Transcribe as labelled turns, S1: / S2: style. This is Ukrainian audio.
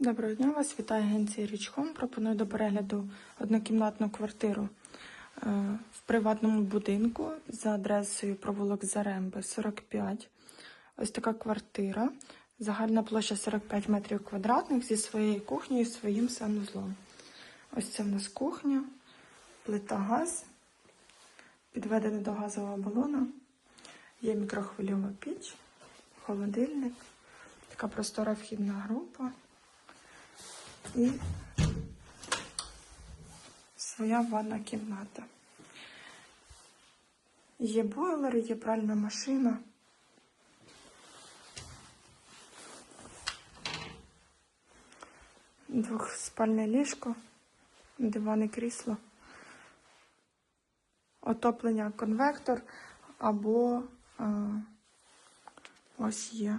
S1: Доброго дня, вас вітає агенція Річком. Пропоную до перегляду однокімнатну квартиру е, в приватному будинку за адресою провулок Заремби 45. Ось така квартира. Загальна площа 45 метрів квадратних зі своєю кухнею і своїм санузлом. Ось це в нас кухня, плита газ, підведена до газового балона. Є мікрохвильова піч, холодильник, така простора вхідна група. І своя ванна кімната. Є бойлер, є пральна машина. Двохспальне ліжко, диван і крісло, отоплення конвектор або а, ось є